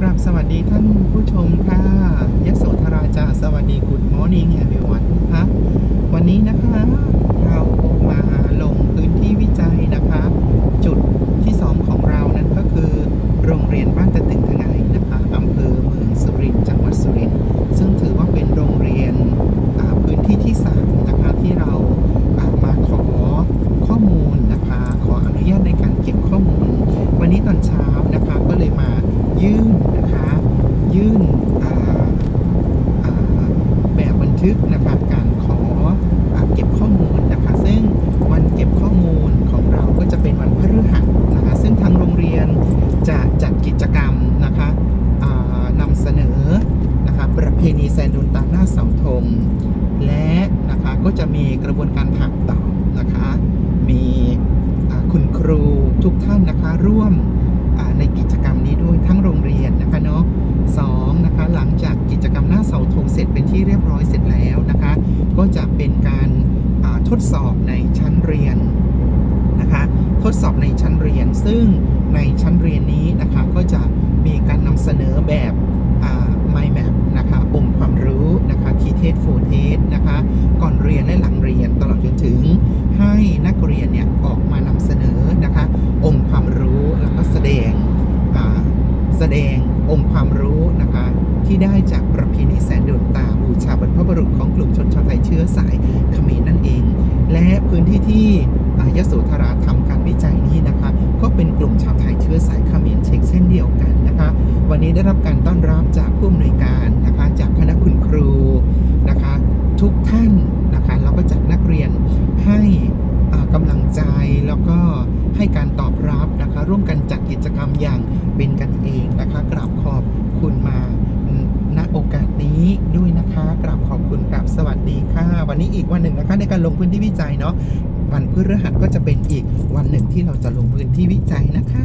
กราบสวัสดีท่านผู้ชมค่ะยโสธราจาสวัสดีกุดมอร์นิ่งแอวิวันนะคะวันนี้นะคะเรามาลงพื้นที่วิจัยนะคะ จุดที่สองของเรานั้นก็คือ โรงเรียนบ้านตะตึงทงไงนะคะอำเภอเมืองสุรินทร์จังหวัดสุรินทร์ซึ่งถือว่าเป็นโรงเรียนพื้นที่ที่สามนะคะที่เราอ่ามาขอข้อมูลนะคะขออนุญาตในการเก็บข้อมูล วันนี้ตอนเช้านะคะก็เลยมายื่นนะคะ ยื่นอ่าอ่าแบบบัน ทึกนะคะการขออเก็บข้อมูลนะคะ ซึ่งวันเก็บข้อมูลของเราก็จะเป็นวันพฤหัสนะคะ ซึ่งทางโรงเรียนจะจัดกิจกรรมนะคะนำเสนอนะคะประเพณีแซนดูนตาหน้าเสาธงและนะคะก็จะมีกระบวนการถามตอบนะคะ มีคุณครูทุกท่านนะคะร่วม ก็จะเป็นการทดสอบในชั้นเรียนนะคะทดสอบในชั้นเรียน ซึ่งในชั้นเรียนนี้นะคะก็จะมีการนำเสนอแบบไมแมปนะคะองค์ความรู้นะคะทีเทสโฟเทสนะคะก่อนเรียนและหลังเรียนตลอดจนถึงให้นักเรียนเนี่ยออกมานำเสนอนะคะองค์ความรู้แล้วก็แสดงแสดงองค์ความรู้นะคะที่ได้จากประเพณีแสนโดนตา บูชาบรรพบุรุษของกลุ่มชนชาวไทยเชื้อสายเขมรนั่นเอง และพื้นที่ที่อยโสธราทำการวิจัยนี้นะคะ ก็เป็นกลุ่มชาวไทยเชื้อสายเขมรเช็กเช่นเดียวกันนะคะ วันนี้ได้รับการต้อนรับจากผู้อำนวยการนะคะ จากคณะคุณครูนะคะ ทุกท่านนะคะแล้วก็จากนักเรียนให้อ่ากำลังใจแล้วก็ให้การตอบรับนะคะ ร่วมกันจัดกิจกรรมอย่างเป็นกันเองนะคะกราบขอบคุณมาณโอกาสนี้ด้วยนะคะกราบขอบคุณกราบสวัสดีค่ะ วันนี้อีกวันหนึ่งนะคะในการลงพื้นที่วิจัยเนาะวันพฤหัสก็จะเป็นอีกวันหนึ่งที่เราจะลงพื้นที่วิจัยนะคะ